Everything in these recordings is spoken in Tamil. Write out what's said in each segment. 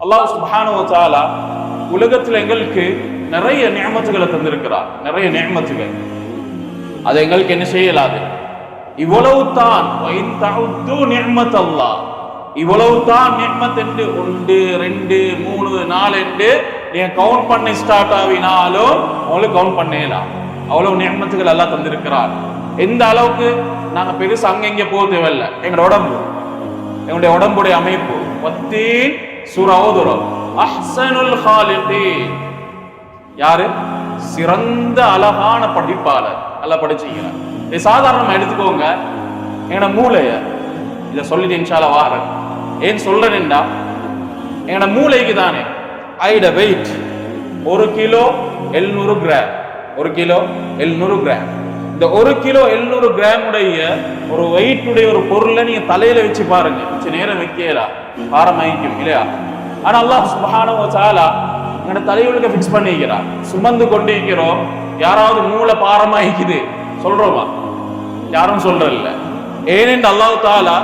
அல்லாஹ் சுப்ஹானஹு உலகத்தில் எங்களுக்கு நிறைய நியமத்துகளை தந்திருக்கிறார். நிறைய நியமத்துகள். அது எங்களுக்கு என்ன செய்யலாது? இவ்வளவு தான். நியமத் அல்லா இவ்வளவு தான் நியமத் என்று ஒன்று ரெண்டு மூணு நாலு என்று நீங்க கவுண்ட் பண்ணி ஸ்டார்ட் ஆகினாலும் உங்களுக்கு கவுண்ட் பண்ணலாம். அவ்வளவு நியமத்துகள் எல்லாம் தந்திருக்கிறார். எந்த அளவுக்கு? நாங்கள் பெருசு அங்கங்கே போக தேவையில்லை. எங்களோட உடம்பு. எங்களுடைய உடம்புடைய அமைப்பு. சூரா ஓதுறோம் அஹ்சனுல் ஹாலிகீன். யாரு? சிறந்த அழகான படிப்பாளர். நல்லா படிச்சீங்க. இது சாதாரணமா எடுத்துக்கோங்க. எங்கட மூளைய. இதை சொல்லிட்டு இன்ஷால வாரன். ஏன் சொல்றேன்டா எங்கட மூளைக்கு தானே. ஐட வெயிட் ஒரு கிலோ எழுநூறு கிராம் ஒரு கிலோ எழுநூறு கிராம் இந்த ஒரு கிலோ எழுநூறு கிராம் உடைய ஒரு வெயிட் உடைய ஒரு பொருளை நீங்க தலையில வச்சு பாருங்க. கொஞ்ச நேரம் வைக்கலாம் பாரமாயிக்கும் இல்லையா? ஆனா அல்லாஹ் சுப்ஹானஹு சாலா தஆலா எங்கட ஃபிக்ஸ் பண்ணிக்கிறார் சுமந்து கொண்டு இருக்கிறோம் யாராவது மூளை பாரமாயிக்குது சொல்றோமா? யாரும் சொல்றதில்ல. ஏனென்று அல்லாஹ் தாலா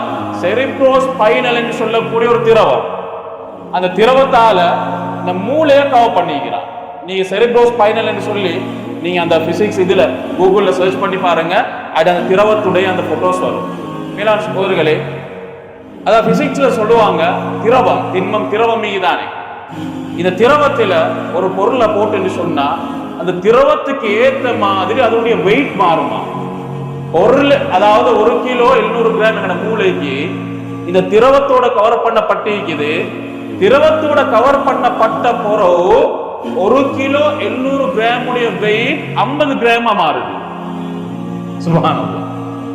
செரிப்ரோஸ் பைனல் என்று சொல்லக்கூடிய ஒரு திரவம். அந்த திரவத்தால இந்த மூளையை கவர் பண்ணிக்கிறான் நீங்க செரிப்ரோஸ் பைனல் என்று சொல்லி நீங்கள் அந்த ஃபிசிக்ஸ் இதில் கூகுளில் சர்ச் பண்ணி பாருங்கள் அது அந்த திரவத்துடைய அந்த ஃபோட்டோஸ் வரும். மீனாட்சி சகோதரர்களே அதான் ஃபிசிக்ஸில் சொல்லுவாங்க திரவம் திண்மம் திரவம் மீதானே. இந்த திரவத்தில் ஒரு பொருளை போட்டுன்னு சொன்னால் அந்த திரவத்துக்கு ஏற்ற மாதிரி அதனுடைய வெயிட் மாறுமா? பொருள் அதாவது ஒரு கிலோ எழுநூறு கிராம் எங்கட மூளைக்கு இந்த திரவத்தோட கவர் பண்ணப்பட்டிருக்குது. திரவத்தோட கவர் பண்ணப்பட்ட பொருள் ஒரு கிலோ எழுநூறு கிராம் உடைய வெயிட் ஐம்பது கிராமா மாறுது. சுபானல்லா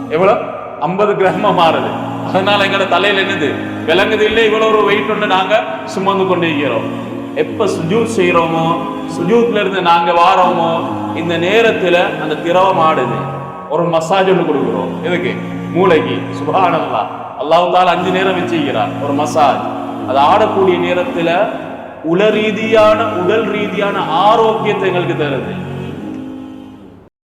எவ்வளவு ஐம்பது கிராமா மாறுது. அதனால எங்கட தலையில என்னது? விளங்குது இல்லை இவ்வளவு ஒரு வெயிட் ஒன்று நாங்க சுமந்து கொண்டிருக்கிறோம் எப்ப சுஜூத் செய்யறோமோ சுஜூத்ல இருந்து நாங்க வாரோமோ இந்த நேரத்துல அந்த திரவம் ஆடுது. ஒரு மசாஜ் ஒன்று கொடுக்குறோம். எதுக்கு? மூளைக்கு. சுபானல்லா அல்லாஹ் அஞ்சு நேரம் வச்சுக்கிறார் ஒரு மசாஜ் அது ஆடக்கூடிய நேரத்துல உல ரீதியான உடல் ரீதியான ஆரோக்கியத்தை எங்களுக்கு தருது.